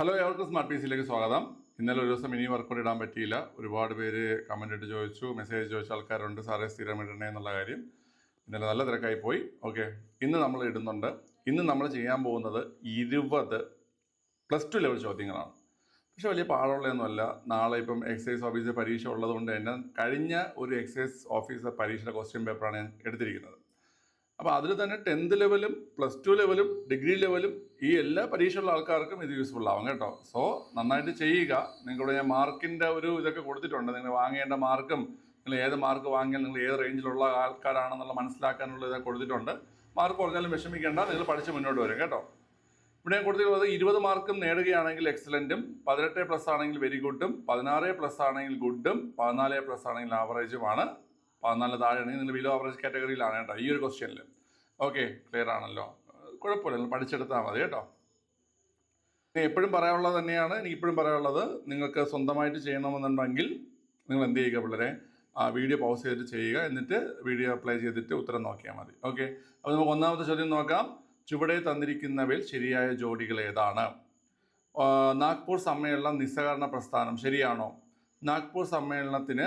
Hello എവർക്കും smart P സിയിലേക്ക് സ്വാഗതം. ഇന്നലെ ഒരു ദിവസം ഇനി വർക്കൗട്ട് ഇടാൻ പറ്റിയില്ല. ഒരുപാട് പേര് കമന്റ് ഇട്ട് ചോദിച്ചു മെസ്സേജ് ചോദിച്ച ആൾക്കാരുണ്ട്. സാറേ സ്ഥിരം ഇടണേ എന്നുള്ള കാര്യം. ഇന്നലെ നല്ല തിരക്കായി പോയി. ഓക്കെ ഇന്ന് നമ്മൾ ഇടുന്നുണ്ട്. ഇന്ന് നമ്മൾ ചെയ്യാൻ പോകുന്നത് ഇരുപത് പ്ലസ് ടു ലെവൽ ചോദ്യങ്ങളാണ്. പക്ഷെ വലിയ പാടുള്ളതൊന്നുമല്ല. നാളെ ഇപ്പം എക്സൈസ് ഓഫീസർ പരീക്ഷ ഉള്ളതുകൊണ്ട് തന്നെ കഴിഞ്ഞ ഒരു എക്സൈസ് ഓഫീസർ പരീക്ഷയുടെ ക്വസ്റ്റ്യൻ പേപ്പറാണ് ഞാൻ എടുത്തിരിക്കുന്നത്. അപ്പോൾ അതിൽ തന്നെ ടെൻത്ത് ലെവലും പ്ലസ് ടു ലെവലും ഡിഗ്രി ലെവലും ഈ എല്ലാ പരീക്ഷയുള്ള ആൾക്കാർക്കും ഇത് യൂസ്ഫുൾ ആവും കേട്ടോ. സോ നന്നായിട്ട് ചെയ്യുക. നിങ്ങളുടെ ഞാൻ മാർക്കിന്റെ ഒരു ഇതൊക്കെ കൊടുത്തിട്ടുണ്ട്. നിങ്ങൾ വാങ്ങേണ്ട മാർക്കും നിങ്ങൾ ഏത് മാർക്ക് വാങ്ങിയാൽ നിങ്ങൾ ഏത് റേഞ്ചിലുള്ള ആൾക്കാരാണെന്നുള്ള മനസ്സിലാക്കാനുള്ള ഇതൊക്കെ കൊടുത്തിട്ടുണ്ട്. മാർക്ക് കുറഞ്ഞാലും വിഷമിക്കേണ്ട. നിങ്ങൾ പഠിച്ച് മുന്നോട്ട് വരും കേട്ടോ. ഇവിടെ കൊടുത്തിട്ടുള്ളത് ഇരുപത് മാർക്കും നേടുകയാണെങ്കിൽ എക്സലന്റും പതിനെട്ട് പ്ലസ് ആണെങ്കിൽ വെരി ഗുഡും പതിനാറ് പ്ലസ് ആണെങ്കിൽ ഗുഡും പതിനാല് പ്ലസ് ആണെങ്കിൽ ആവറേജുമാണ് പതിനാല് താഴെയാണെങ്കിൽ നിങ്ങൾ ബിലോ ആവറേജ് കാറ്റഗറിയിലാണ് കേട്ടോ. ഈ ഒരു ക്വസ്റ്റ്യനിൽ ഓക്കെ ക്ലിയർ ആണല്ലോ. കുഴപ്പമില്ല പഠിച്ചെടുത്താൽ മതി കേട്ടോ. എപ്പോഴും പറയാനുള്ളത് തന്നെയാണ്. എനിക്ക് ഇപ്പോഴും പറയാനുള്ളത് നിങ്ങൾക്ക് സ്വന്തമായിട്ട് ചെയ്യണമെന്നുണ്ടെങ്കിൽ നിങ്ങൾ എന്ത് ചെയ്യുക പിള്ളേരെ? ആ വീഡിയോ പൗസ് ചെയ്തിട്ട് ചെയ്യുക. എന്നിട്ട് വീഡിയോ അപ്ലൈ ചെയ്തിട്ട് ഉത്തരം നോക്കിയാൽ മതി. ഓക്കെ അപ്പോൾ നമുക്ക് ഒന്നാമത്തെ ചോദ്യം നോക്കാം. ചുവടെ തന്നിരിക്കുന്നവയിൽ ശരിയായ ജോഡികൾ ഏതാണ്? നാഗ്പൂർ സമ്മേളനം നിസ്സഹകരണ പ്രസ്ഥാനം ശരിയാണോ? നാഗ്പൂർ സമ്മേളനത്തിന്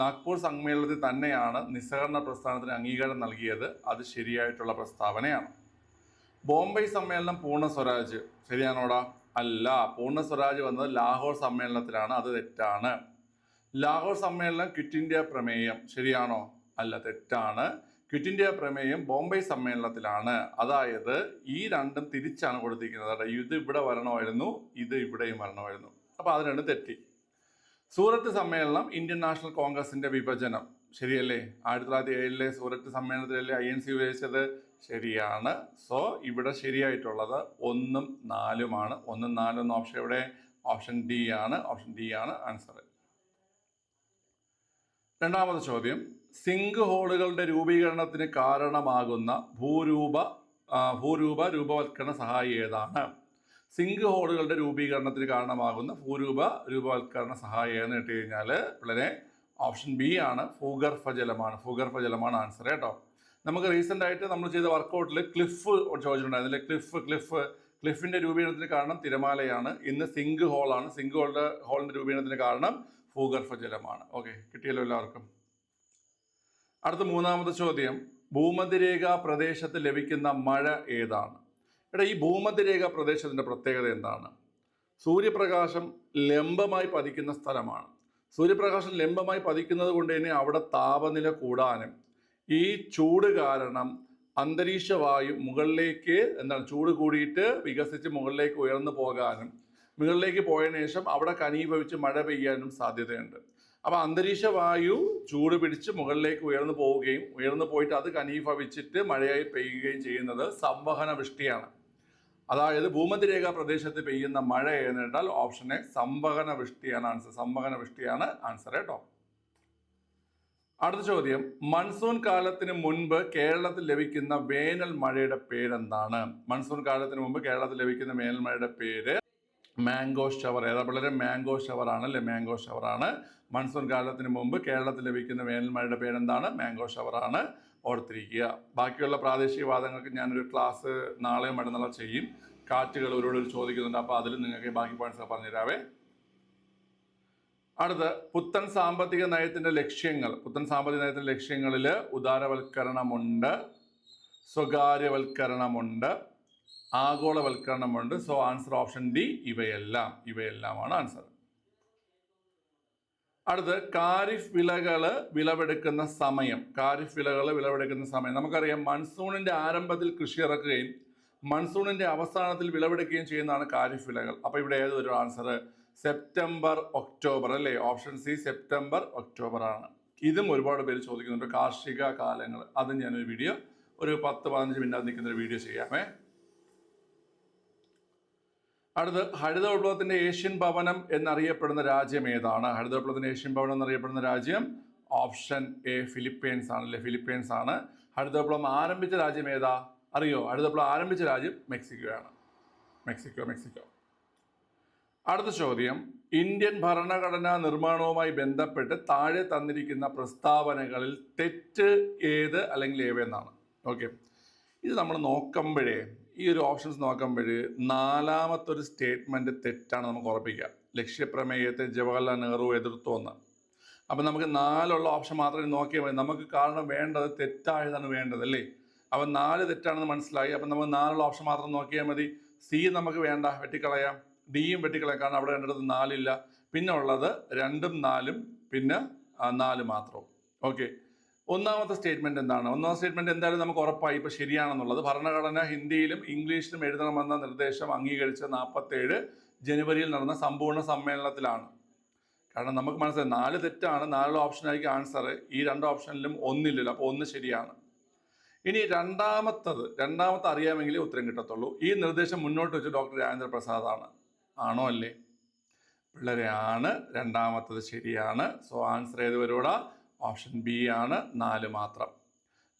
നാഗ്പൂർ സമ്മേളനത്തിൽ തന്നെയാണ് നിസ്സഹകരണ പ്രസ്ഥാനത്തിന് അംഗീകാരം നൽകിയത്. അത് ശരിയായിട്ടുള്ള പ്രസ്താവനയാണ്. ബോംബെ സമ്മേളനം പൂർണ സ്വരാജ്. ശരിയാണോടാ? അല്ല പൂർണ സ്വരാജ് വന്നത് ലാഹോർ സമ്മേളനത്തിലാണ്. അത് തെറ്റാണ്. ലാഹോർ സമ്മേളനം ക്വിറ്റ് ഇന്ത്യ പ്രമേയം. ശരിയാണോ? അല്ല തെറ്റാണ്. ക്വിറ്റ് ഇന്ത്യ പ്രമേയം ബോംബെ സമ്മേളനത്തിലാണ്. അതായത് ഈ രണ്ടും തിരിച്ചാണ് കൊടുത്തിരിക്കുന്നത്. ഇത് ഇവിടെ വരണമായിരുന്നു ഇത് ഇവിടെയും വരണമായിരുന്നു. അപ്പോൾ അത് രണ്ടും തെറ്റി. സൂറത്ത് സമ്മേളനം ഇന്ത്യൻ നാഷണൽ കോൺഗ്രസിന്റെ വിഭജനം. ശരിയല്ലേ? ആയിരത്തി തൊള്ളായിരത്തി ഏഴിലെ സൂറത്ത് സമ്മേളനത്തിലല്ലേ ഐ എൻ സി ഉപയോഗിച്ചത് ശരിയാണ്. സോ ഇവിടെ ശരിയായിട്ടുള്ളത് ഒന്നും നാലുമാണ്. ഒന്നും നാലും എന്ന ഓപ്ഷൻ ഇവിടെ ഓപ്ഷൻ ഡി ആണ്. ഓപ്ഷൻ ഡി ആണ് ആൻസർ രണ്ടാമത്തെ ചോദ്യം. സിങ്ക് ഹോളുകളുടെ രൂപീകരണത്തിന് കാരണമാകുന്ന ഭൂരൂപ ഭൂരൂപ രൂപവത്കരണ സഹായി ഏതാണ്? സിങ്ക് ഹോളുകളുടെ രൂപീകരണത്തിന് കാരണമാകുന്ന ഭൂരൂപ രൂപവത്കരണ സഹായം എന്ന് ഇട്ട് കഴിഞ്ഞാൽ പിള്ളേരെ ഓപ്ഷൻ ബി ആണ് ഭൂഗർഭ ജലമാണ് ഭൂഗർഭ ജലമാണ് ആൻസർ കേട്ടോ. നമുക്ക് റീസെന്റ് ആയിട്ട് നമ്മൾ ചെയ്ത വർക്കൗട്ടിൽ ക്ലിഫ് ചോദിച്ചിട്ടുണ്ടായിരുന്നില്ലേ ക്ലിഫ് ക്ലിഫ് ക്ലിഫിന്റെ രൂപീകരണത്തിന് കാരണം തിരമാലയാണ്. ഇന്ന് സിങ്ക് ഹോളാണ്. സിങ്ക് ഹോളിന്റെ ഹോളിന്റെ രൂപീകരണത്തിന് കാരണം ഭൂഗർഭ ജലമാണ് ഓക്കെ കിട്ടിയല്ലോ എല്ലാവർക്കും. അടുത്ത മൂന്നാമത്തെ ചോദ്യം. ഭൂമധ്യരേഖ പ്രദേശത്ത് ലഭിക്കുന്ന മഴ ഏതാണ്? എടാ ഈ ഭൂമധ്യരേഖ പ്രദേശത്തിന്റെ പ്രത്യേകത എന്താണ്? സൂര്യപ്രകാശം ലംബമായി പതിക്കുന്ന സ്ഥലമാണ്. സൂര്യപ്രകാശം ലംബമായി പതിക്കുന്നത് കൊണ്ട് തന്നെ അവിടെ താപനില കൂടാനും ഈ ചൂട് കാരണം അന്തരീക്ഷ വായു മുകളിലേക്ക് എന്താണ് ചൂട് കൂടിയിട്ട് വികസിച്ച് മുകളിലേക്ക് ഉയർന്നു പോകാനും മുകളിലേക്ക് പോയതിനു ശേഷം അവിടെ കനീഭവിച്ച് മഴ പെയ്യാനും സാധ്യതയുണ്ട്. അപ്പോൾ അന്തരീക്ഷ വായു ചൂട് പിടിച്ച് മുകളിലേക്ക് ഉയർന്നു പോവുകയും ഉയർന്നു പോയിട്ട് അത് കനീഭവിച്ചിട്ട് മഴയായി പെയ്യുകയും ചെയ്യുന്നത് സംവഹന വൃഷ്ടിയാണ്. അതായത് ഭൂമധ്യരേഖ പ്രദേശത്ത് പെയ്യുന്ന മഴ എന്നിട്ടാൽ ഓപ്ഷൻ എ സംവഹന വൃഷ്ടിയാണ് ആൻസർ സംവഹന വൃഷ്ടിയാണ് ആൻസർ കേട്ടോ അടുത്ത ചോദ്യം. മൺസൂൺ കാലത്തിന് മുൻപ് കേരളത്തിൽ ലഭിക്കുന്ന വേനൽ മഴയുടെ പേരെന്താണ്? മൺസൂൺ കാലത്തിന് മുമ്പ് കേരളത്തിൽ ലഭിക്കുന്ന വേനൽ മഴയുടെ പേര് മാംഗോ ഷവർ ഏതാ മാംഗോ ഷവർ ആണ് അല്ലേ? മാംഗോ ഷവർ ആണ്. മൺസൂൺ കാലത്തിന് മുമ്പ് കേരളത്തിൽ ലഭിക്കുന്ന വേനൽ മഴയുടെ പേരെന്താണ്? മാംഗോ ഷവർ ആണ്. ഓർത്തിരിക്കുക. ബാക്കിയുള്ള പ്രാദേശിക വാദങ്ങൾക്ക് ഞാനൊരു ക്ലാസ് നാളെ മറ്റന്നാളോ ചെയ്യും. കാറ്റുകൾ ഒരുപാട് ചോദിക്കുന്നുണ്ട്. അപ്പോൾ അതിൽ നിങ്ങൾക്ക് ബാക്കി പോയിന്റ്സ് പറഞ്ഞുതരാവേ അടുത്ത് പുത്തൻ സാമ്പത്തിക നയത്തിന്റെ ലക്ഷ്യങ്ങൾ. പുത്തൻ സാമ്പത്തിക നയത്തിന്റെ ലക്ഷ്യങ്ങളിൽ ഉദാരവൽക്കരണമുണ്ട്. സ്വകാര്യവൽക്കരണമുണ്ട്. ആഗോളവൽക്കരണമുണ്ട്. സോ ആൻസർ ഓപ്ഷൻ ഡി ഇവയെല്ലാം. ഇവയെല്ലാമാണ് ആൻസർ അടുത്ത് കാരിഫ് വിളകൾ വിളവെടുക്കുന്ന സമയം. കാരിഫ് വിളകൾ വിളവെടുക്കുന്ന സമയം. നമുക്കറിയാം മൺസൂണിന്റെ ആരംഭത്തിൽ കൃഷി ഇറക്കുകയും മൺസൂണിന്റെ അവസാനത്തിൽ വിളവെടുക്കുകയും ചെയ്യുന്നതാണ് കാരിഫ് വിളകൾ അപ്പോൾ ഇവിടെ ഏതൊരു ആൻസർ സെപ്റ്റംബർ ഒക്ടോബർ അല്ലേ? ഓപ്ഷൻ സി സെപ്റ്റംബർ ഒക്ടോബർ ആണ്. ഇതും ഒരുപാട് പേര് ചോദിക്കുന്നുണ്ട്. കാർഷിക കാലങ്ങൾ അതും ഞാനൊരു വീഡിയോ ഒരു പത്ത് പതിനഞ്ച് മിനിറ്റ് നിൽക്കുന്ന ഒരു വീഡിയോ ചെയ്യാമേ. അടുത്ത് ഹരിത വിപ്ലവത്തിന്റെ ഏഷ്യൻ ഭവനം എന്നറിയപ്പെടുന്ന രാജ്യം ഏതാണ്? ഹരിത വിപ്ലവത്തിന്റെ ഏഷ്യൻ ഭവനം എന്നറിയപ്പെടുന്ന രാജ്യം ഓപ്ഷൻ എ ഫിലിപ്പീൻസ് അല്ലെ ഫിലിപ്പീൻസ് ആണ്. ഹരിത വിപ്ലവം ആരംഭിച്ച രാജ്യം ഏതാ? അറിയോ? ഹരിത വിപ്ലവം ആരംഭിച്ച രാജ്യം മെക്സിക്കോ ആണ് മെക്സിക്കോ മെക്സിക്കോ. അടുത്ത ചോദ്യം. ഇന്ത്യൻ ഭരണഘടനാ നിർമ്മാണവുമായി ബന്ധപ്പെട്ട് താഴെ തന്നിരിക്കുന്ന പ്രസ്താവനകളിൽ തെറ്റ് ഏത് അല്ലെങ്കിൽ ഏവെന്നാണ്? ഓക്കെ. ഇത് നമ്മൾ നോക്കുമ്പോഴേ ഈ ഒരു ഓപ്ഷൻസ് നോക്കുമ്പോൾ നാലാമത്തെ ഒരു സ്റ്റേറ്റ്മെന്റ് തെറ്റാണ് നമുക്ക് ഉറപ്പിക്കുക ലക്ഷ്യപ്രമേയത്തെ ജവഹർലാൽ നെഹ്റു എതിർത്തു എന്ന് അപ്പം നമുക്ക് നാലുള്ള ഓപ്ഷൻ മാത്രമേ നോക്കിയാൽ മതി. നമുക്ക് കാരണം വേണ്ടത് തെറ്റായതാണ് വേണ്ടത് അല്ലേ? അപ്പം നാല് തെറ്റാണെന്ന് മനസ്സിലായി. അപ്പം നമുക്ക് നാലുള്ള ഓപ്ഷൻ മാത്രം നോക്കിയാൽ മതി. സി നമുക്ക് വേണ്ട. വെട്ടിക്കളയാം. ഡിയും വെട്ടിക്കളയാം. കാരണം അവിടെ വേണ്ടത് നാലില്ല. പിന്നെ ഉള്ളത് രണ്ടും നാലും. പിന്നെ നാല് മാത്രവും. ഓക്കെ ഒന്നാമത്തെ സ്റ്റേറ്റ്മെന്റ് എന്താണ്? ഒന്നാമത്തെ സ്റ്റേറ്റ്മെന്റ് എന്തായാലും നമുക്ക് ഉറപ്പായി ഇപ്പൊ ശരിയാണെന്നുള്ളത്. ഭരണഘടന ഹിന്ദിയിലും ഇംഗ്ലീഷിലും എഴുതണമെന്ന നിർദ്ദേശം അംഗീകരിച്ച നാൽപ്പത്തേഴ് ജനുവരിയിൽ നടന്ന സമ്പൂർണ സമ്മേളനത്തിലാണ്. കാരണം നമുക്ക് മനസ്സിലായി നാല് തെറ്റാണ് നാല് ഓപ്ഷനായിരിക്കും ആൻസർ ഈ രണ്ട് ഓപ്ഷനിലും ഒന്നില്ലല്ലോ അപ്പോൾ ഒന്ന് ശരിയാണ്. ഇനി രണ്ടാമത്തത് രണ്ടാമത്തെ അറിയാമെങ്കിലേ ഉത്തരം കിട്ടത്തുള്ളൂ. ഈ നിർദ്ദേശം മുന്നോട്ട് വെച്ച് ഡോക്ടർ രാജേന്ദ്ര പ്രസാദാണ് ആണ്. അല്ലേ? പിള്ളേരെ ആണ് രണ്ടാമത്തത് ശരിയാണ്. സോ ആൻസർ ഏത് വരൂടാ ഓപ്ഷൻ ബി ആണ് നാല് മാത്രം.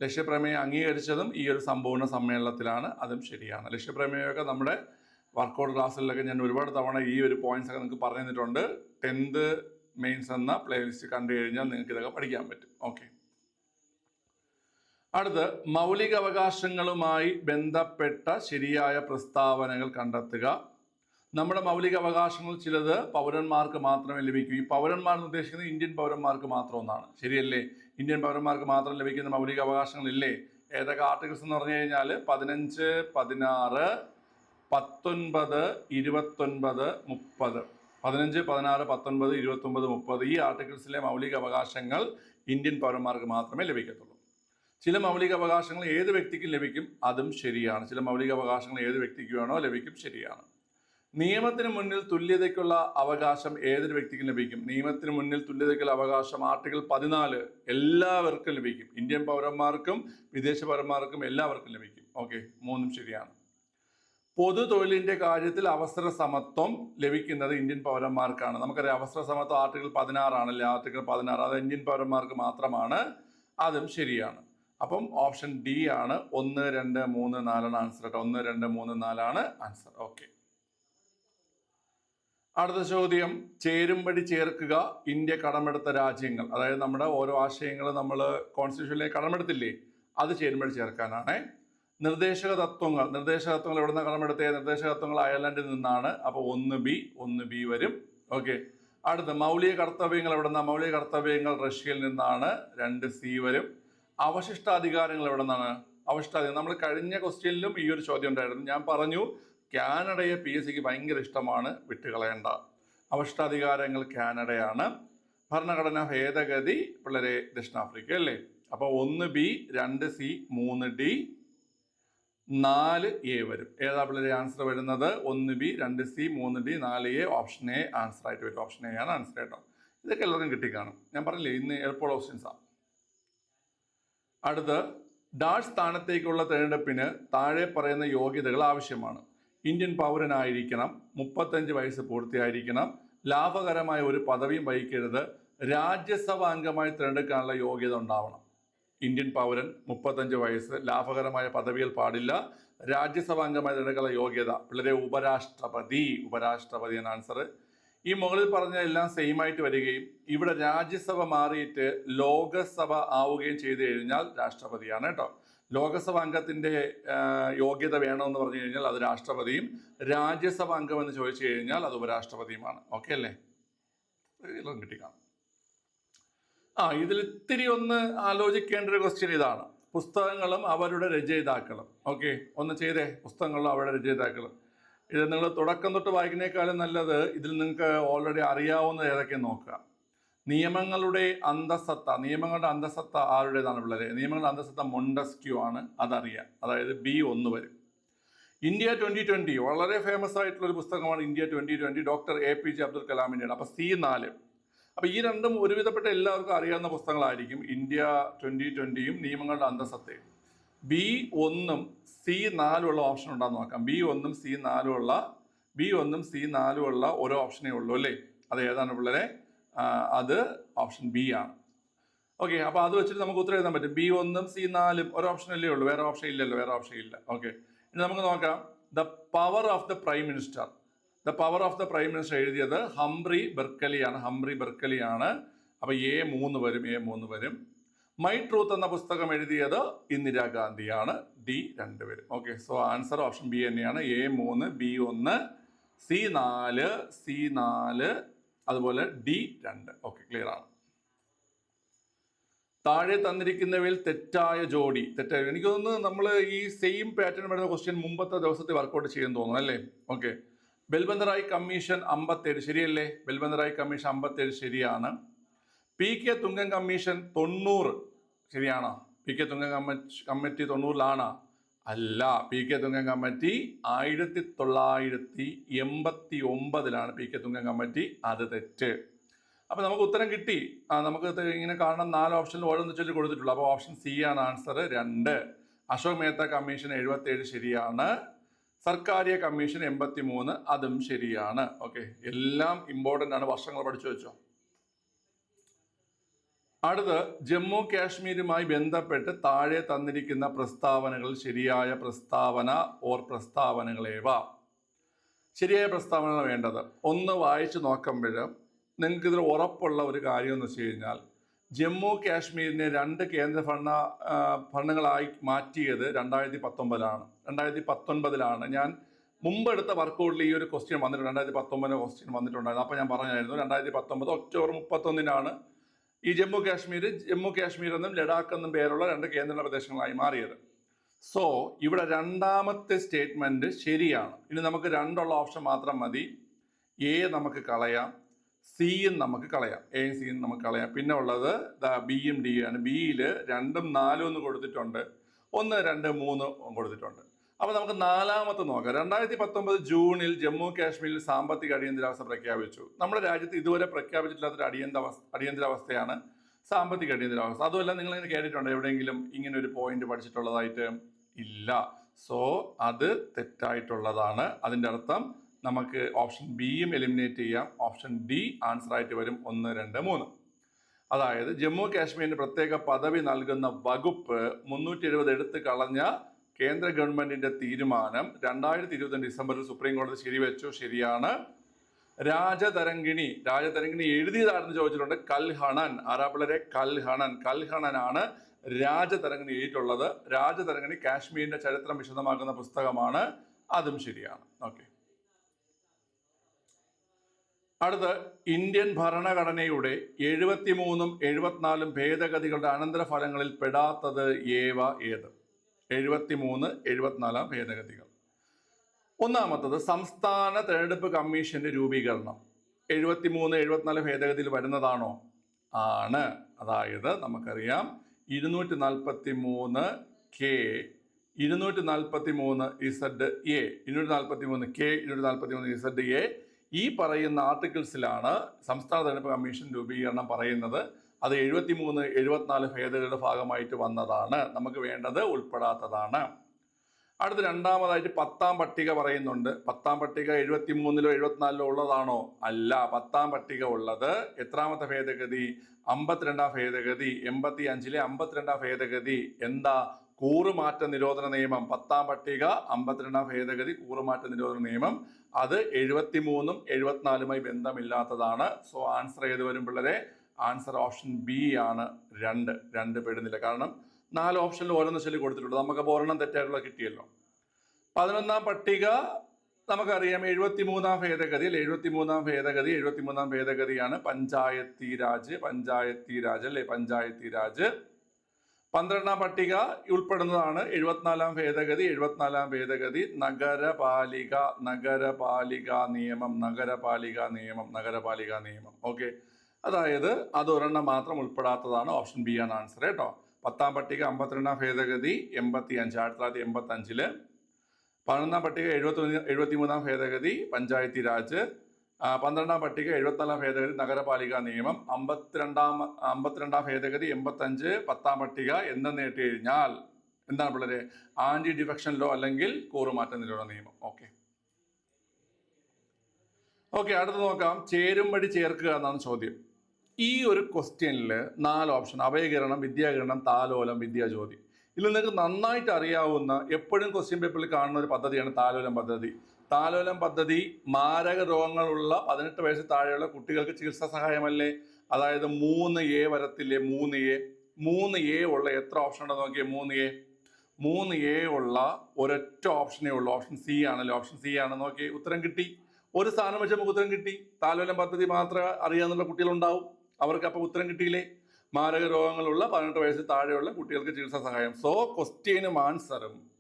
ലക്ഷ്യപ്രമേയം അംഗീകരിച്ചതും ഈ ഒരു സമ്പൂർണ സമ്മേളനത്തിലാണ് അതും ശരിയാണ്. ലക്ഷ്യപ്രമേയമൊക്കെ നമ്മുടെ വർക്കൗട്ട് ക്ലാസ്സിലൊക്കെ ഞാൻ ഒരുപാട് തവണ ഈ ഒരു പോയിന്റ്സ് ഒക്കെ നിങ്ങൾക്ക് പറഞ്ഞു തന്നിട്ടുണ്ട് ടെൻത്ത് മെയിൻസ് എന്ന പ്ലേലിസ്റ്റ് കണ്ടു കഴിഞ്ഞാൽ നിങ്ങൾക്ക് ഇതൊക്കെ പഠിക്കാൻ പറ്റും. ഓക്കെ അടുത്ത് മൗലികാവകാശങ്ങളുമായി ബന്ധപ്പെട്ട ശരിയായ പ്രസ്താവനകൾ കണ്ടെത്തുക. നമ്മുടെ മൗലിക അവകാശങ്ങൾ ചിലത് പൗരന്മാർക്ക് മാത്രമേ ലഭിക്കൂ. ഈ പൗരന്മാർ എന്ന് ഉദ്ദേശിക്കുന്നത് ഇന്ത്യൻ പൗരന്മാർക്ക് മാത്രം ഒന്നാണ്. ശരിയല്ലേ? ഇന്ത്യൻ പൗരന്മാർക്ക് മാത്രം ലഭിക്കുന്ന മൗലിക അവകാശങ്ങളില്ലേ ഏതൊക്കെ ആർട്ടിക്കിൾസ് എന്ന് പറഞ്ഞു കഴിഞ്ഞാൽ പതിനഞ്ച് പതിനാറ് പത്തൊൻപത് ഇരുപത്തൊൻപത് മുപ്പത്. പതിനഞ്ച് പതിനാറ് പത്തൊൻപത് ഇരുപത്തൊമ്പത് മുപ്പത് ഈ ആർട്ടിക്കിൾസിലെ മൗലിക അവകാശങ്ങൾ ഇന്ത്യൻ പൗരന്മാർക്ക് മാത്രമേ ലഭിക്കത്തുള്ളൂ. ചില മൗലിക അവകാശങ്ങൾ ഏത് വ്യക്തിക്കും ലഭിക്കും? അതും ശരിയാണ്. ചില മൗലിക അവകാശങ്ങൾ ഏത് വ്യക്തിക്ക് വേണോ ലഭിക്കും ശരിയാണ്. നിയമത്തിന് മുന്നിൽ തുല്യതയ്ക്കുള്ള അവകാശം ഏതൊരു വ്യക്തിക്കും ലഭിക്കും? നിയമത്തിന് മുന്നിൽ തുല്യതയ്ക്കുള്ള അവകാശം ആർട്ടിക്കിൾ പതിനാല് എല്ലാവർക്കും ലഭിക്കും. ഇന്ത്യൻ പൗരന്മാർക്കും വിദേശ പൗരന്മാർക്കും എല്ലാവർക്കും ലഭിക്കും. ഓക്കെ മൂന്നും ശരിയാണ്. പൊതു തൊഴിലിന്റെ കാര്യത്തിൽ അവസര സമത്വം ലഭിക്കുന്നത് ഇന്ത്യൻ പൗരന്മാർക്കാണ്. നമുക്കറിയാം അവസര സമത്വം ആർട്ടിക്കിൾ പതിനാറാണല്ലേ ആർട്ടിക്കിൾ പതിനാറ് അത് ഇന്ത്യൻ പൗരന്മാർക്ക് മാത്രമാണ്. അതും ശരിയാണ്. അപ്പം ഓപ്ഷൻ ഡി ആണ്. ഒന്ന് രണ്ട് മൂന്ന് നാലാണ് ആൻസർ കേട്ടോ. ഒന്ന് രണ്ട് മൂന്ന് നാലാണ് ആൻസർ. ഓക്കെ. അടുത്ത ചോദ്യം ചേരുംപടി ചേർക്കുക ഇന്ത്യ കടമെടുത്ത രാജ്യങ്ങൾ. അതായത് നമ്മുടെ ഓരോ ആശയങ്ങൾ നമ്മൾ കോൺസ്റ്റിറ്റ്യൂഷനിലേക്ക് കടമെടുത്തില്ലേ അത് ചേരുംപടി ചേർക്കാനാണ്. നിർദ്ദേശക തത്വങ്ങൾ നിർദ്ദേശക തത്വങ്ങൾ എവിടെ നിന്ന് കടമെടുത്തേ? നിർദ്ദേശക തത്വങ്ങൾ അയർലൻഡിൽ നിന്നാണ്. അപ്പോൾ ഒന്ന് ബി ഒന്ന് ബി വരും. ഓക്കെ. അടുത്ത മൗലിക കർത്തവ്യങ്ങൾ എവിടെ നിന്നാണ് മൗലിക കർത്തവ്യങ്ങൾ റഷ്യയിൽ നിന്നാണ്. രണ്ട് സി വരും. അവശിഷ്ടാധികാരങ്ങൾ എവിടെ നിന്നാണ് അവശിഷ്ടാധികാരം. നമ്മൾ കഴിഞ്ഞ ക്വസ്റ്റ്യനിലും ഈ ഒരു ചോദ്യം ഉണ്ടായിരുന്നു. ഞാൻ പറഞ്ഞു കാനഡയെ പി എസ് സിക്ക് ഭയങ്കര ഇഷ്ടമാണ് വിട്ടുകളയേണ്ട അവഷ്ടാധികാരങ്ങൾ കാനഡയാണ്. ഭരണഘടനാ ഭേദഗതി പിള്ളേരെ ദക്ഷിണാഫ്രിക്ക അല്ലേ? അപ്പോൾ ഒന്ന് ബി രണ്ട് സി മൂന്ന് ഡി നാല് എ വരും. ഏതാ പിള്ളേരെ ആൻസർ വരുന്നത്? ഒന്ന് ബി രണ്ട് സി മൂന്ന് ഡി നാല് എ ഓപ്ഷൻ എ ആൻസർ ആയിട്ട് വരും. ഓപ്ഷൻ എ ആണ് ആൻസർ കേട്ടോ. ഇതൊക്കെ എല്ലാവർക്കും കിട്ടിക്കാണും. ഞാൻ പറഞ്ഞില്ലേ ഇന്ന് എളുപ്പമുള്ള ക്വസ്റ്റ്യൻസാണ് അടുത്ത് ഡാഷ് സ്ഥാനത്തേക്കുള്ള തിരഞ്ഞെടുപ്പിന് താഴെ പറയുന്ന യോഗ്യതകൾ ആവശ്യമാണ്. ഇന്ത്യൻ പൗരനായിരിക്കണം മുപ്പത്തഞ്ച് വയസ്സ് പൂർത്തിയായിരിക്കണം ലാഭകരമായ ഒരു പദവിയും വഹിക്കരുത് രാജ്യസഭ അംഗമായി തിരഞ്ഞെടുക്കാനുള്ള യോഗ്യത ഉണ്ടാവണം. ഇന്ത്യൻ പൗരൻ മുപ്പത്തഞ്ച് വയസ്സ് ലാഭകരമായ പദവികൾ പാടില്ല രാജ്യസഭ അംഗമായി തിരഞ്ഞെടുക്കാനുള്ള യോഗ്യത. പിള്ളേരെ ഉപരാഷ്ട്രപതി ഉപരാഷ്ട്രപതി എന്ന ആൻസർ ഈ മുകളിൽ പറഞ്ഞ എല്ലാം സെയിം ആയിട്ട് വരികയും ഇവിടെ രാജ്യസഭ മാറിയിട്ട് ലോകസഭ ആവുകയും ചെയ്തു കഴിഞ്ഞാൽ രാഷ്ട്രപതിയാണ് കേട്ടോ. ലോകസഭ അംഗത്തിന്റെ യോഗ്യത വേണമെന്ന് പറഞ്ഞു കഴിഞ്ഞാൽ അത് രാഷ്ട്രപതിയും രാജ്യസഭ അംഗം എന്ന് ചോദിച്ചു കഴിഞ്ഞാൽ അത് ഉപരാഷ്ട്രപതിയുമാണ്. ഓക്കെ അല്ലേ? എല്ലാം കിട്ടിക്കാണും ആ ഇതിൽ ഇത്തിരി ഒന്ന് ആലോചിക്കേണ്ട ഒരു ക്വസ്റ്റ്യൻ ഇതാണ്. പുസ്തകങ്ങളും അവരുടെ രചയിതാക്കളും. ഓക്കെ ഒന്ന് ചെയ്തേ. പുസ്തകങ്ങളും അവരുടെ രചയിതാക്കളും. ഇത് നിങ്ങൾ തുടക്കം തൊട്ട് വായിക്കുന്നേക്കാളും നല്ലത് ഇതിൽ നിങ്ങൾക്ക് ഓൾറെഡി അറിയാവുന്ന ഏതൊക്കെ നോക്കുക. നിയമങ്ങളുടെ അന്തസത്ത നിയമങ്ങളുടെ അന്തസത്ത ആരുടേതാണ് പിള്ളേരെ? നിയമങ്ങളുടെ അന്തസത്ത മൊണ്ടസ്ക്യൂ ആണ് അതറിയാം. അതായത് ബി ഒന്ന് വരും. ഇന്ത്യ ട്വന്റി ട്വന്റി വളരെ ഫേമസ് ആയിട്ടുള്ള ഒരു പുസ്തകമാണ് India twenty twenty doctor A P J Abdul കലാമിന്റെയാണ് അപ്പോൾ സി നാല്. അപ്പോൾ ഈ രണ്ടും ഒരുവിധപ്പെട്ട എല്ലാവർക്കും അറിയാവുന്ന പുസ്തകങ്ങളായിരിക്കും ഇന്ത്യ ട്വന്റി ട്വന്റിയും നിയമങ്ങളുടെ അന്തസത്തയും. ബി ഒന്നും സി നാലുമുള്ള ഓപ്ഷൻ ഉണ്ടാകുന്ന നോക്കാം. ബി ഒന്നും സി നാലുമുള്ള ബി ഒന്നും സി നാലുമുള്ള ഓരോ ഓപ്ഷനേ ഉള്ളൂ അല്ലേ? അത് ഏതാണ് പിള്ളേരെ? അത് ഓപ്ഷൻ ബി ആണ്. ഓക്കെ അപ്പോൾ അത് വെച്ചിട്ട് നമുക്ക് ഉത്തരം എഴുതാൻ പറ്റും. ബി ഒന്നും സി നാലും ഒരു ഓപ്ഷൻ അല്ലേ ഉള്ളൂ. വേറെ ഓപ്ഷൻ ഇല്ലല്ലോ വേറെ ഓപ്ഷൻ ഇല്ല. ഓക്കെ ഇനി നമുക്ക് നോക്കാം. The power of the prime minister. The power of the prime minister എഴുതിയത് ഹംബ്രി ബെർക്കലിയാണ്. ഹംബ്രി ബെർക്കലിയാണ്. അപ്പോൾ എ മൂന്ന് വരും എ മൂന്ന് വരും. മൈ ട്രൂത്ത് എന്ന പുസ്തകം എഴുതിയത് ഇന്ദിരാഗാന്ധിയാണ്. ഡി രണ്ടുപേരും okay so answer option B തന്നെയാണ്. എ മൂന്ന് ബി ഒന്ന് സി നാല് സി നാല് അതുപോലെ ഡി രണ്ട്. ഓക്കെ ക്ലിയർ ആണ്. താഴെ തന്നിരിക്കുന്നവയിൽ തെറ്റായ ജോഡി. തെറ്റായ എനിക്ക് തോന്നുന്നു നമ്മൾ ഈ സെയിം പാറ്റേൺ വരുന്ന ക്വസ്റ്റ്യൻ മുമ്പത്തെ ദിവസത്തെ വർക്കൗട്ട് ചെയ്യാൻ തോന്നുന്നു അല്ലേ? ഓക്കെ ബെൽബന്ദറായി കമ്മീഷൻ അമ്പത്തേഴ്. ശരിയല്ലേ? ബെൽബന്ദറായി കമ്മീഷൻ അമ്പത്തേഴ് ശരിയാണ്. പി കെ തുങ്കൻ കമ്മീഷൻ തൊണ്ണൂറ് ശരിയാണോ? പി കെ തുങ്കൻ കമ്മ- കമ്മിറ്റി തൊണ്ണൂറിലാണോ? അല്ല പി കെ തുങ്കൻ കമ്മിറ്റി ആയിരത്തി തൊള്ളായിരത്തി എൺപത്തി ഒമ്പതിലാണ് പി കെ തുങ്കൻ കമ്മിറ്റി അത് തെറ്റ്. അപ്പോൾ നമുക്ക് ഉത്തരം കിട്ടി. ആ നമുക്ക് ഇങ്ങനെ കാണണം നാല് ഓപ്ഷനിൽ ഓരോന്ന് ചൊല്ലി കൊടുത്തിട്ടുള്ളൂ. അപ്പോൾ ഓപ്ഷൻ സി ആണ് ആൻസർ രണ്ട്. അശോക് മേത്ത കമ്മീഷൻ എഴുപത്തേഴ് ശരിയാണ്. സർക്കാരിയ കമ്മീഷൻ എൺപത്തി മൂന്ന് അതും ശരിയാണ്. ഓക്കെ എല്ലാം ഇമ്പോർട്ടന്റ് ആണ്. വർഷങ്ങൾ പഠിച്ചു വെച്ചോ? അടുത്ത് ജമ്മു കാശ്മീരുമായി ബന്ധപ്പെട്ട് താഴെ തന്നിരിക്കുന്ന പ്രസ്താവനകൾ ശരിയായ പ്രസ്താവന ഓർ പ്രസ്താവനകളേവ? ശരിയായ പ്രസ്താവനകൾ വേണ്ടത്. ഒന്ന് വായിച്ചു നോക്കുമ്പോൾ നിങ്ങൾക്ക് ഇതിൽ ഉറപ്പുള്ള ഒരു കാര്യം എന്ന് വെച്ച് കഴിഞ്ഞാൽ ജമ്മു കാശ്മീരിനെ രണ്ട് കേന്ദ്ര ഭരണ ഭരണങ്ങളായി മാറ്റിയത് രണ്ടായിരത്തി പത്തൊമ്പതിലാണ് രണ്ടായിരത്തി പത്തൊൻപതിലാണ് ഞാൻ മുമ്പ് എടുത്ത വർക്കൗട്ടിൽ ഈ ഒരു ക്വസ്റ്റ്യൻ വന്നിട്ടുണ്ട്. രണ്ടായിരത്തി പത്തൊമ്പതിന് ക്വസ്റ്റ്യൻ വന്നിട്ടുണ്ടായിരുന്നു. അപ്പോൾ ഞാൻ പറഞ്ഞായിരുന്നു രണ്ടായിരത്തി പത്തൊമ്പത് ഒക്ടോബർ മുപ്പത്തൊന്നിനാണ് ഈ ജമ്മു കാശ്മീർ ജമ്മു കാശ്മീർ എന്നും ലഡാക്ക് എന്നും പേരുള്ള രണ്ട് കേന്ദ്ര പ്രദേശങ്ങളായി മാറിയത്. സോ ഇവിടെ രണ്ടാമത്തെ സ്റ്റേറ്റ്മെന്റ് ശരിയാണ്. ഇനി നമുക്ക് രണ്ടുള്ള ഓപ്ഷൻ മാത്രം മതി. എ നമുക്ക് കളയാം. സിയും നമുക്ക് കളയാം. എയും സിയും നമുക്ക് കളയാം. പിന്നെ ഉള്ളത് ബിയും ഡി ആണ്. ബിയിൽ രണ്ടും നാലും ഒന്ന് കൊടുത്തിട്ടുണ്ട്. ഒന്ന് രണ്ട് മൂന്ന് കൊടുത്തിട്ടുണ്ട്. അപ്പോൾ നമുക്ക് നാലാമത്തെ നോക്കാം. രണ്ടായിരത്തി പത്തൊമ്പത് ജൂണിൽ ജമ്മു കാശ്മീരിൽ സാമ്പത്തിക അടിയന്തരാവസ്ഥ പ്രഖ്യാപിച്ചു. നമ്മുടെ രാജ്യത്ത് ഇതുവരെ പ്രഖ്യാപിച്ചിട്ടില്ലാത്തൊരു അടിയന്തര അടിയന്തരാവസ്ഥയാണ് സാമ്പത്തിക അടിയന്തരാവസ്ഥ. അതുമല്ല നിങ്ങൾ ഇങ്ങനെ കേട്ടിട്ടുണ്ടോ? എവിടെയെങ്കിലും ഇങ്ങനെ ഒരു പോയിന്റ് പഠിച്ചിട്ടുള്ളതായിട്ട്? ഇല്ല. സോ അത് തെറ്റായിട്ടുള്ളതാണ്. അതിന്റെ അർത്ഥം നമുക്ക് ഓപ്ഷൻ ബിയും എലിമിനേറ്റ് ചെയ്യാം. ഓപ്ഷൻ ഡി ആൻസർ ആയിട്ട് വരും ഒന്ന് രണ്ട് മൂന്ന്. അതായത് ജമ്മു കാശ്മീരിന് പ്രത്യേക പദവി നൽകുന്ന വകുപ്പ് മുന്നൂറ്റി എഴുപത് എടുത്ത് കളഞ്ഞ കേന്ദ്ര ഗവൺമെന്റിന്റെ തീരുമാനം രണ്ടായിരത്തി ഇരുപത്തി ഡിസംബറിൽ സുപ്രീം കോടതി ശരിവെച്ചു. ശരിയാണ്. രാജതരംഗിണി രാജതരംഗിണി എഴുതിയതാണെന്ന് ചോദിച്ചിട്ടുണ്ട് കൽഹണൻ. ആരാപ്പിളരെ കൽഹണൻ. കൽഹണനാണ് രാജതരംഗിണി എഴുതിയിട്ടുള്ളത്. രാജതരംഗിണി കാശ്മീരിന്റെ ചരിത്രം വിശദമാക്കുന്ന പുസ്തകമാണ്. അതും ശരിയാണ്. ഓക്കെ. അടുത്ത് ഇന്ത്യൻ ഭരണഘടനയുടെ എഴുപത്തിമൂന്നും എഴുപത്തിനാലും ഭേദഗതികളുടെ അനന്തരഫലങ്ങളിൽ പെടാത്തത് ഏവ ഏത്? എഴുപത്തിമൂന്ന് എഴുപത്തിനാലാം ഭേദഗതികൾ. ഒന്നാമത്തത് സംസ്ഥാന തെരഞ്ഞെടുപ്പ് കമ്മീഷന്റെ രൂപീകരണം. എഴുപത്തിമൂന്ന് എഴുപത്തിനാല് ഭേദഗതിയിൽ വരുന്നതാണോ? ആണ്. അതായത് നമുക്കറിയാം ഇരുന്നൂറ്റി നാൽപ്പത്തി മൂന്ന് കെ ഇരുന്നൂറ്റി നാൽപ്പത്തി മൂന്ന് ഇസഡ് എ ഇരുന്നൂറ്റി നാൽപ്പത്തി മൂന്ന് കെ ഇരുന്നൂറ്റി നാൽപ്പത്തി മൂന്ന് ഇസഡ് എ ഈ പറയുന്ന ആർട്ടിക്കിൾസിലാണ് സംസ്ഥാന തെരഞ്ഞെടുപ്പ് കമ്മീഷൻ രൂപീകരണം പറയുന്നത്. അത് എഴുപത്തി മൂന്ന് എഴുപത്തിനാല് ഭേദഗതിയുടെ ഭാഗമായിട്ട് വന്നതാണ്. നമുക്ക് വേണ്ടത് ഉൾപ്പെടാത്തതാണ്. അടുത്ത രണ്ടാമതായിട്ട് പത്താം പട്ടിക പറയുന്നുണ്ട്. പത്താം പട്ടിക എഴുപത്തി മൂന്നിലോ എഴുപത്തിനാലിലോ ഉള്ളതാണോ? അല്ല പത്താം പട്ടിക ഉള്ളത് എത്രാമത്തെ ഭേദഗതി? അമ്പത്തിരണ്ടാം ഭേദഗതി. എൺപത്തി അഞ്ചിലെ അമ്പത്തിരണ്ടാം ഭേദഗതി. എന്താ? കൂറുമാറ്റ നിരോധന നിയമം. പത്താം പട്ടിക അമ്പത്തിരണ്ടാം ഭേദഗതി കൂറുമാറ്റ നിരോധന നിയമം. അത് എഴുപത്തി മൂന്നും എഴുപത്തിനാലുമായി ബന്ധമില്ലാത്തതാണ്. സോ ആൻസർ ചെയ്ത് വരും പിള്ളേരെ? ആൻസർ ഓപ്ഷൻ ബി ആണ് രണ്ട് രണ്ട് പെടുന്നില്ല. കാരണം നാല് ഓപ്ഷനിൽ ഓരോന്ന് ചൊല്ലി കൊടുത്തിട്ടുണ്ട്. നമുക്ക് ഒരെണ്ണം തെറ്റായിട്ടുള്ള കിട്ടിയല്ലോ. പതിനൊന്നാം പട്ടിക നമുക്കറിയാം. എഴുപത്തി മൂന്നാം ഭേദഗതി അല്ലെ? എഴുപത്തി മൂന്നാം ഭേദഗതി എഴുപത്തി മൂന്നാം ഭേദഗതിയാണ് പഞ്ചായത്തി രാജ് പഞ്ചായത്തി രാജ് അല്ലെ? പഞ്ചായത്തി രാജ്. പന്ത്രണ്ടാം പട്ടിക ഉൾപ്പെടുന്നതാണ്. എഴുപത്തിനാലാം ഭേദഗതി എഴുപത്തിനാലാം ഭേദഗതി നഗരപാലിക നഗരപാലിക നിയമം നഗരപാലിക നിയമം നഗരപാലിക നിയമം. ഓക്കെ. അതായത് അത് ഒരെണ്ണം മാത്രം ഉൾപ്പെടാത്തതാണ് ഓപ്ഷൻ ബി ആണ് ആൻസർ കേട്ടോ. പത്താം പട്ടിക അമ്പത്തിരണ്ടാം ഭേദഗതി എൺപത്തി അഞ്ച് ആയിരത്തി തൊള്ളായിരത്തി എൺപത്തി അഞ്ചിൽ പതിനൊന്നാം പട്ടിക എഴുപത്തി എഴുപത്തി മൂന്നാം ഭേദഗതി പഞ്ചായത്തി രാജ്. പന്ത്രണ്ടാം പട്ടിക എഴുപത്തിനാലാം ഭേദഗതി നഗരപാലിക നിയമം. അമ്പത്തിരണ്ടാം അമ്പത്തിരണ്ടാം ഭേദഗതി എൺപത്തഞ്ച് പത്താം പട്ടിക എന്തെന്ന് കേട്ട് കഴിഞ്ഞാൽ എന്താണ് പിള്ളേരെ? ആന്റി ഡിഫക്ഷൻ ലോ അല്ലെങ്കിൽ കൂറുമാറ്റ നിരോധന നിയമം. ഓക്കെ. ഓക്കെ അടുത്ത് നോക്കാം. ചേരുംപടി ചേർക്കുക എന്നാണ് ചോദ്യം. ഈ ഒരു ക്വസ്റ്റ്യനിൽ നാല് ഓപ്ഷൻ അഭയകരണം വിദ്യാകരണം താലോലം വിദ്യാജ്യോതി. ഇതിൽ നിങ്ങൾക്ക് നന്നായിട്ട് അറിയാവുന്ന എപ്പോഴും ക്വസ്റ്റ്യൻ പേപ്പറിൽ കാണുന്ന ഒരു പദ്ധതിയാണ് താലോലം പദ്ധതി. താലോലം പദ്ധതി മാരക രോഗങ്ങളുള്ള പതിനെട്ട് വയസ്സ് താഴെയുള്ള കുട്ടികൾക്ക് ചികിത്സാ സഹായമല്ലേ? അതായത് മൂന്ന് എ വരത്തില്ലേ? മൂന്ന് എ മൂന്ന് എ ഉള്ള എത്ര ഓപ്ഷൻ ഉണ്ടെന്ന് നോക്കിയേ മൂന്ന് എ മൂന്ന് എ ഉള്ള ഒരൊറ്റ ഓപ്ഷനേ ഉള്ളൂ. ഓപ്ഷൻ സി ആണല്ലോ? ഓപ്ഷൻ സി ആണ് നോക്കി ഉത്തരം കിട്ടി. ഒരു സ്ഥാനം വെച്ച് നമുക്ക് ഉത്തരം കിട്ടി. താലോലം പദ്ധതി മാത്രമേ അറിയാന്നുള്ള കുട്ടികളുണ്ടാവും. അവർക്ക് അപ്പോൾ ഉത്തരം കിട്ടിയില്ലേ? മാരക രോഗങ്ങളുള്ള പതിനെട്ട് വയസ്സിൽ താഴെയുള്ള കുട്ടികൾക്ക് ചികിത്സാ സഹായം. സോ ക്വസ്റ്റ്യനും ആൻസറും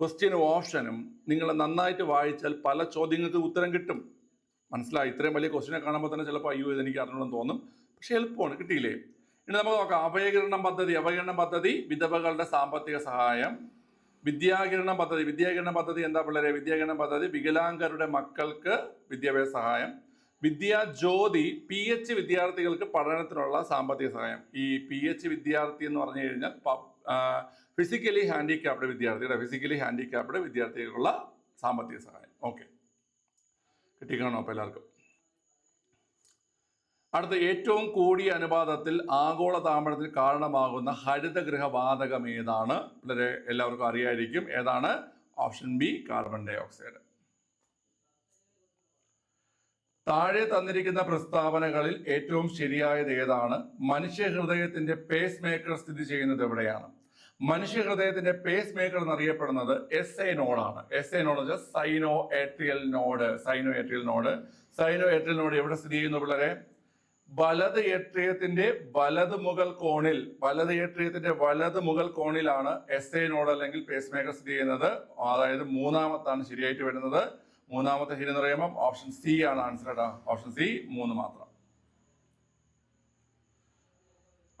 ക്വസ്റ്റ്യനും ഓപ്ഷനും നിങ്ങൾ നന്നായിട്ട് വായിച്ചാൽ പല ചോദ്യങ്ങൾക്ക് ഉത്തരം കിട്ടും. മനസ്സിലായി? ഇത്രയും വലിയ ക്വസ്റ്റ്യനെ കാണുമ്പോൾ തന്നെ ചിലപ്പോൾ അയ്യോ ഇതെനിക്ക് അറിഞ്ഞോളം തോന്നും. പക്ഷെ എളുപ്പമാണ്. കിട്ടിയില്ലേ? ഇനി നമുക്ക് നോക്കാം. അഭയകിരണം പദ്ധതി. അഭയകിരണം പദ്ധതി വിധവകളുടെ സാമ്പത്തിക സഹായം. വിദ്യാകിരണം പദ്ധതി. വിദ്യാകിരണം പദ്ധതി എന്താ പിള്ളേരെ? വിദ്യാകിരണം പദ്ധതി വികലാംഗരുടെ മക്കൾക്ക് വിദ്യാഭ്യാസ സഹായം. വിദ്യാജ്യോതി പി എച്ച് വിദ്യാർത്ഥികൾക്ക് പഠനത്തിനുള്ള സാമ്പത്തിക സഹായം. ഈ പി എച്ച് വിദ്യാർത്ഥി എന്ന് പറഞ്ഞു കഴിഞ്ഞാൽ ഫിസിക്കലി ഹാൻഡിക്യാപ്ഡ് വിദ്യാർത്ഥിയുടെ ഫിസിക്കലി ഹാൻഡിക്യാപ്ഡ് വിദ്യാർത്ഥികൾക്കുള്ള സാമ്പത്തിക സഹായം. ഓക്കെ കിട്ടിക്കാണോ അപ്പോൾ എല്ലാവർക്കും? അടുത്ത ഏറ്റവും കൂടിയ അനുപാതത്തിൽ ആഗോള താപനത്തിന് കാരണമാകുന്ന ഹരിതഗൃഹ വാതകം ഏതാണ്? വളരെ എല്ലാവർക്കും അറിയായിരിക്കും. ഏതാണ്? Option B carbon dioxide താഴെ തന്നിരിക്കുന്ന പ്രസ്താവനകളിൽ ഏറ്റവും ശരിയായത് ഏതാണ്? മനുഷ്യ ഹൃദയത്തിന്റെ പേസ് മേക്കർ സ്ഥിതി ചെയ്യുന്നത് എവിടെയാണ്? മനുഷ്യ ഹൃദയത്തിന്റെ പേസ് മേക്കർ എന്നറിയപ്പെടുന്നത് എസ് എ നോഡാണ് S A node sinoatrial node sinoatrial node sinoatrial node എവിടെ സ്ഥിതി ചെയ്യുന്നു പിള്ളേരെ? വലത് ഏട്രിയത്തിന്റെ വലത് മുകൾ കോണിൽ വലത് ഏട്രിയത്തിന്റെ വലത് മുകൾ കോണിലാണ് എസ് എ നോഡ് അല്ലെങ്കിൽ പേസ് മേക്കർ സ്ഥിതി ചെയ്യുന്നത്. അതായത് മൂന്നാമത്താണ് ശരിയായിട്ട് വരുന്നത്. മൂന്നാമത്തെ ശരി എന്ന് പറയുമ്പോൾ ഓപ്ഷൻ സി ആണ് ആൻസർ കേട്ടോ ഓപ്ഷൻ സി മൂന്ന് മാത്രം.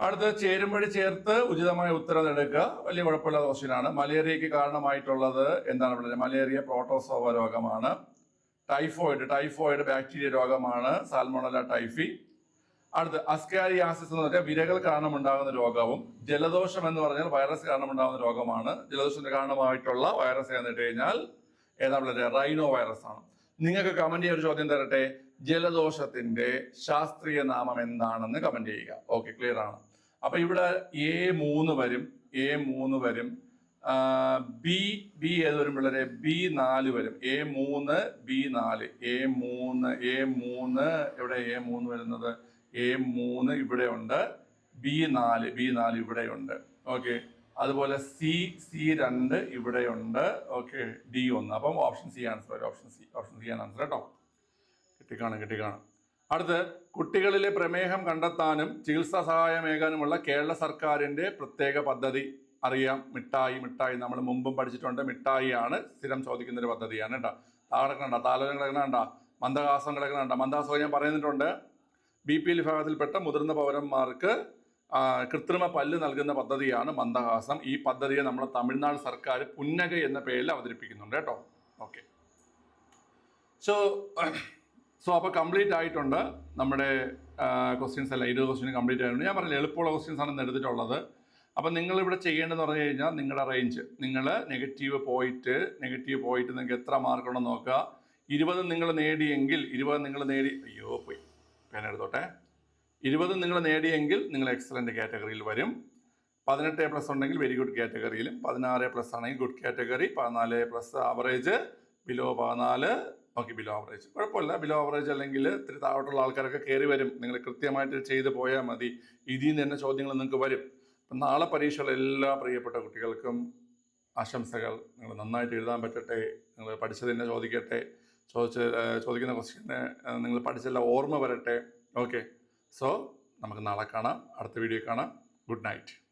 അടുത്ത് ചേരുംപടി ചേർത്ത് ഉചിതമായ ഉത്തരം എടുക്കുക. വലിയ കുഴപ്പമില്ലാത്ത ക്വസ്റ്റ്യനാണ് മലേറിയയ്ക്ക് കാരണമായിട്ടുള്ളത് എന്താണ് പറയുന്നത് മലേറിയ പ്രോട്ടോസോവ രോഗമാണ്. ടൈഫോയിഡ് ടൈഫോയിഡ് ബാക്ടീരിയ രോഗമാണ്. Salmonella typhi. അടുത്ത് അസ്കാരിയാസിസ് എന്ന് പറഞ്ഞാൽ വിരകൾ കാരണമുണ്ടാകുന്ന രോഗവും ജലദോഷം എന്ന് പറഞ്ഞാൽ വൈറസ് കാരണമുണ്ടാകുന്ന രോഗമാണ് ജലദോഷത്തിന്റെ കാരണമായിട്ടുള്ള വൈറസ് എന്ന് കഴിഞ്ഞാൽ ഏതാ പറയുക റൈനോ വൈറസ് ആണ്. നിങ്ങൾക്ക് കമന്റ് ചെയ്യാൻ ഒരു ചോദ്യം തരട്ടെ? ജലദോഷത്തിന്റെ ശാസ്ത്രീയ നാമം എന്താണെന്ന് കമന്റ് ചെയ്യുക. ഓക്കെ ക്ലിയർ ആണ്. അപ്പൊ ഇവിടെ എ മൂന്ന് വരും. എ മൂന്ന് വരും. ബി ബി ഏത് വരും പിള്ളേരെ? ബി നാല് വരും. എ മൂന്ന് ബി നാല്. എ മൂന്ന് എ മൂന്ന്. എവിടെ എ മൂന്ന് വരുന്നത്? എ മൂന്ന് ഇവിടെ ഉണ്ട്. ബി നാല് ബി നാല് ഇവിടെയുണ്ട് ഓക്കെ അതുപോലെ സി സി രണ്ട് ഇവിടെയുണ്ട്. ഓക്കെ ഡി ഒന്ന്. അപ്പം ഓപ്ഷൻ സി ആൻസർ വരും. ഓപ്ഷൻ സി ഓപ്ഷൻ സി ആണ് ആൻസർ കേട്ടോ? കിട്ടിക്കാണ് കിട്ടിക്കാണ്. അടുത്ത് കുട്ടികളിലെ പ്രമേഹം കണ്ടെത്താനും ചികിത്സാ സഹായമേകാനുമുള്ള കേരള സർക്കാരിന്റെ പ്രത്യേക പദ്ധതി. അറിയാം മിഠായി മിഠായി. നമ്മൾ മുമ്പും പഠിച്ചിട്ടുണ്ട് മിഠായി ആണ് സ്ഥിരം ചോദിക്കുന്ന ഒരു പദ്ധതിയാണ് കേട്ടോ. താഴെ കിടക്കണ്ട താലോലം കിടക്കണണ്ട മന്ദഹാസം കിടക്കണണ്ട മന്ദഹാസം ഞാൻ പറയുന്നിട്ടുണ്ട്. ബി പി എൽ വിഭാഗത്തിൽപ്പെട്ട മുതിർന്ന പൗരന്മാർക്ക് കൃത്രിമ പല്ല് നൽകുന്ന പദ്ധതിയാണ് മന്ദഹാസം. ഈ പദ്ധതിയെ നമ്മുടെ തമിഴ്നാട് സർക്കാർ പുന്നക എന്ന പേരിൽ അവതരിപ്പിക്കുന്നുണ്ട് കേട്ടോ. ഓക്കെ സോ സോ അപ്പോൾ കംപ്ലീറ്റ് ആയിട്ടുണ്ട് നമ്മുടെ ക്വസ്റ്റ്യൻസ് അല്ല ഇരുപത് ക്വസ്റ്റ്യൻ കംപ്ലീറ്റ് ആയിട്ടുണ്ട്. ഞാൻ പറഞ്ഞില്ല എളുപ്പമുള്ള ക്വസ്റ്റ്യൻസ് ആണ് എടുത്തിട്ടുള്ളത്. അപ്പം നിങ്ങൾ ഇവിടെ ചെയ്യേണ്ടതെന്ന് പറഞ്ഞു കഴിഞ്ഞാൽ നിങ്ങളുടെ റേഞ്ച് നിങ്ങൾ നെഗറ്റീവ് പോയിട്ട് നെഗറ്റീവ് പോയിട്ട് നിങ്ങൾക്ക് എത്ര മാർക്ക് ഉണ്ടെന്ന് നോക്കുക. ഇരുപത് നിങ്ങൾ നേടിയെങ്കിൽ ഇരുപത് നിങ്ങൾ നേടി അയ്യോ പോയി. പേന എടുത്തോട്ടെ. ഇരുപത് നിങ്ങൾ നേടിയെങ്കിൽ നിങ്ങൾ എക്സലന്റ് കാറ്റഗറിയിൽ വരും. പതിനെട്ട് പ്ലസ് ഉണ്ടെങ്കിൽ വെരി ഗുഡ് കാറ്റഗറിയിലും പതിനാറ് പ്ലസ് ആണെങ്കിൽ ഗുഡ് കാറ്റഗറി പതിനാല് പ്ലസ് ആവറേജ് ബിലോ പതിനാല് ഓക്കെ ബിലോ ആവറേജ് കുഴപ്പമില്ല ബിലോ ആവറേജ് അല്ലെങ്കിൽ ഇത്തിരി താഴോട്ടുള്ള ആൾക്കാരൊക്കെ കയറി വരും. നിങ്ങൾ കൃത്യമായിട്ട് ചെയ്ത് പോയാൽ മതി. ഇതിൽ നിന്ന് തന്നെ ചോദ്യങ്ങൾ നിങ്ങൾക്ക് വരും. അപ്പം നാളെ പരീക്ഷയുള്ള എല്ലാ പ്രിയപ്പെട്ട കുട്ടികൾക്കും ആശംസകൾ. നിങ്ങൾ നന്നായിട്ട് എഴുതാൻ പറ്റട്ടെ. നിങ്ങൾ പഠിച്ചതിനെ ചോദിക്കട്ടെ. ചോദിച്ച് ചോദിക്കുന്ന ക്വസ്റ്റ്യനെ നിങ്ങൾ പഠിച്ചെല്ലാം ഓർമ്മ വരട്ടെ. ഓക്കെ സോ നമുക്ക് നാളെ കാണാം. അടുത്ത വീഡിയോ കാണാം. Good night